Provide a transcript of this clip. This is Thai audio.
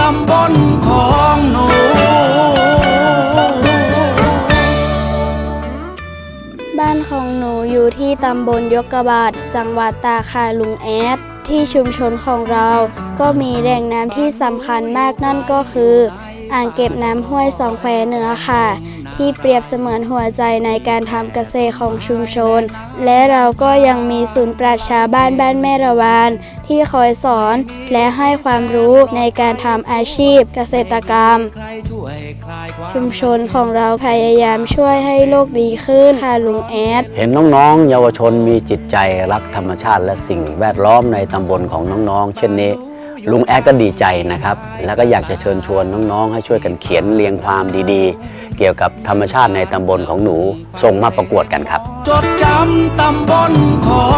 ตำบลของหนูบ้านของหนูอยู่ที่ตำบลยกกระบาดจังหวัดตาคายลุงแอด ที่ชุมชนของเรา ก็มีแหล่งน้ำที่สำคัญมากนั่นก็คือ อ่างเก็บน้ำห้วยสองแควเหนือค่ะ ที่เปรียบเสมือนหัวใจในการทำเกษตรของชุมชน และเราก็ยังมีศูนย์ปราชญาบ้านบ้านแม่ระวานที่คอยสอนและให้ความรู้ในการทำอาชีพเกษตรกรรมใครช่วยคลายความชุมชนของเราพยายามช่วยให้โลกดีขึ้นค่ะลุงแอด เห็นน้องๆ เยาวชนมีจิตใจรักธรรมชาติและสิ่งแวดล้อมในตำบลของน้องๆ เช่นนี้ ลุงแอดก็ดีใจนะครับ แล้วก็อยากจะเชิญชวนน้องๆ ให้ช่วยกันเขียนเรียงความดีๆ เกี่ยวกับธรรมชาติในตำบลของหนู ส่งมาประกวดกันครับ จดจำตำบลของ